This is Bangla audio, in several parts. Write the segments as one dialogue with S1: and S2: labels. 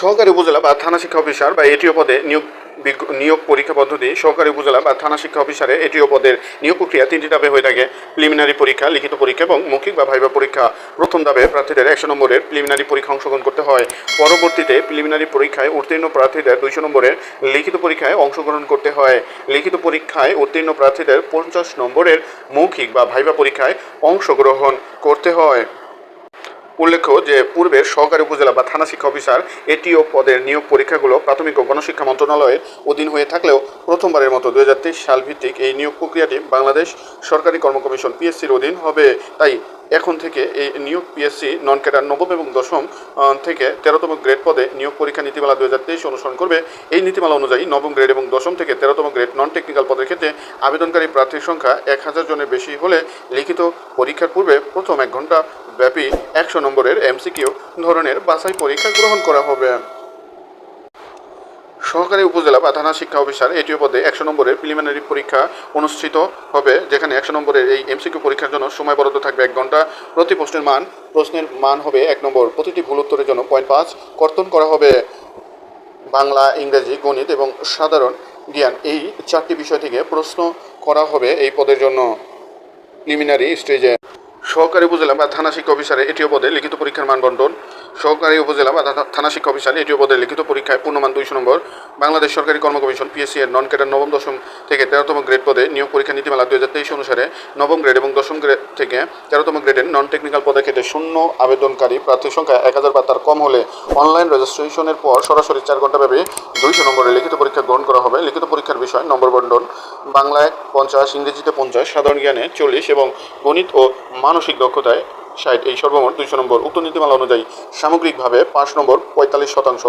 S1: সহকারী উপজেলা বা থানা শিক্ষা অফিসার বা এটিও পদে নিয়োগ নিয়োগ পরীক্ষা পদ্ধতি, সহকারী উপজেলা বা থানা শিক্ষা অফিসারে এটিও পদের নিয়োগ প্রক্রিয়া তিনটি ধাপে হয়ে থাকে। প্রিলিমিনারি পরীক্ষা, লিখিত পরীক্ষা এবং মৌখিক বা ভাইবা পরীক্ষা। প্রথম ধাপে প্রার্থীদের একশো নম্বরের প্রিলিমিনারি পরীক্ষা অংশগ্রহণ করতে হয়। পরবর্তীতে প্রিলিমিনারি পরীক্ষায় উত্তীর্ণ প্রার্থীদের দুইশো নম্বরের লিখিত পরীক্ষায় অংশগ্রহণ করতে হয়। লিখিত পরীক্ষায় উত্তীর্ণ প্রার্থীদের পঞ্চাশ নম্বরের মৌখিক বা ভাইবা পরীক্ষায় অংশগ্রহণ করতে হয়। উল্লেখ্য যে পূর্বের সহকারী উপজেলা বা থানা শিক্ষা অফিসার এটিও পদের নিয়োগ পরীক্ষাগুলো প্রাথমিক ও গণশিক্ষা মন্ত্রণালয়ের অধীন হয়ে থাকলেও প্রথমবারের মতো দু হাজার তেইশ সাল ভিত্তিক এই নিয়োগ প্রক্রিয়াটি বাংলাদেশ সরকারি কর্মকমিশন পিএসসির অধীন হবে। তাই এখন থেকে এই নিয়োগ পিএসসি নন ক্যাডার নবম এবং দশম থেকে তেরোতম গ্রেড পদে নিয়োগ পরীক্ষা নীতিমালা দু হাজার তেইশ অনুসরণ করবে। এই নীতিমালা অনুযায়ী নবম গ্রেড এবং দশম থেকে তেরোতম গ্রেড নন টেকনিক্যাল পদের ক্ষেত্রে আবেদনকারী প্রার্থীর সংখ্যা এক হাজার জনের বেশি হলে লিখিত পরীক্ষার পূর্বে প্রথম এক ঘণ্টা ব্যাপী একশো নম্বরের এমসিকিউ ধরনের বাছাই পরীক্ষা গ্রহণ করা হবে। সহকারী উপজেলা বা থানা শিক্ষা অফিসার এটিও পদে একশো নম্বরের প্রিলিমিনারি পরীক্ষা অনুষ্ঠিত হবে, যেখানে একশো নম্বরের এই এমসিকিউ পরীক্ষার জন্য সময় বরাদ্দ থাকবে এক ঘণ্টা। প্রতি প্রশ্নের মান প্রশ্নের মান হবে এক নম্বর প্রতিটি ভুল উত্তরের জন্য পয়েন্ট পাঁচ। কর্তন করা হবে বাংলা, ইংরেজি, গণিত এবং সাধারণ জ্ঞান। এই চারটি বিষয় থেকে প্রশ্ন করা হবে এই পদের জন্য। প্রিলিমিনারি স্টেজে সহকারী উপজেলা বা থানা শিক্ষা অফিসারে এটিও পদে লিখিত পরীক্ষার মান সহকারী উপজেলা বা থানা শিক্ষা অফিসারে এটিও পদে লিখিত পরীক্ষায় পূর্ণমান দুইশো নম্বর। বাংলাদেশ সরকারি কর্ম কমিশন পিএসসি এর নন ক্যাডার নবম দশম থেকে তেরোতম গ্রেড পদে নিয়োগ পরীক্ষা নীতিমালা দুই হাজার তেইশ অনুসারে নবম গ্রেড এবং দশম গ্রেড থেকে তেরোতম গ্রেডের নন টেকনিক্যাল পদের ক্ষেত্রে শূন্য আবেদনকারী প্রার্থীর সংখ্যা এক হাজার বা তার কম হলে অনলাইন রেজিস্ট্রেশনের পর সরাসরি চার ঘণ্টা ব্যাপী দুইশো নম্বরের লিখিত পরীক্ষা গ্রহণ করা হবে। লিখিত পরীক্ষার বিষয় নম্বর বন্টন, বাংলায় পঞ্চাশ, ইংরেজিতে পঞ্চাশ, সাধারণ জ্ঞানে চল্লিশ এবং গণিত ও মানসিক দক্ষতায় ষাট। এই সর্বমোট দুইশো নম্বর উক্ত নীতিমালা অনুযায়ী সামগ্রিকভাবে পাঁচ নম্বর পঁয়তাল্লিশ শতাংশ,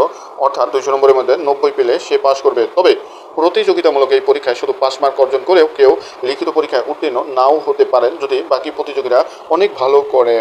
S1: অর্থাৎ দুইশো নম্বরের মধ্যে নব্বই পেলে সে পাস করবে। তবে প্রতিযোগিতামূলক এই পরীক্ষায় শুধু পাস মার্ক অর্জন করেও কেউ লিখিত পরীক্ষায় উত্তীর্ণ নাও হতে পারেন যদি বাকি প্রতিযোগীরা অনেক ভালো করে।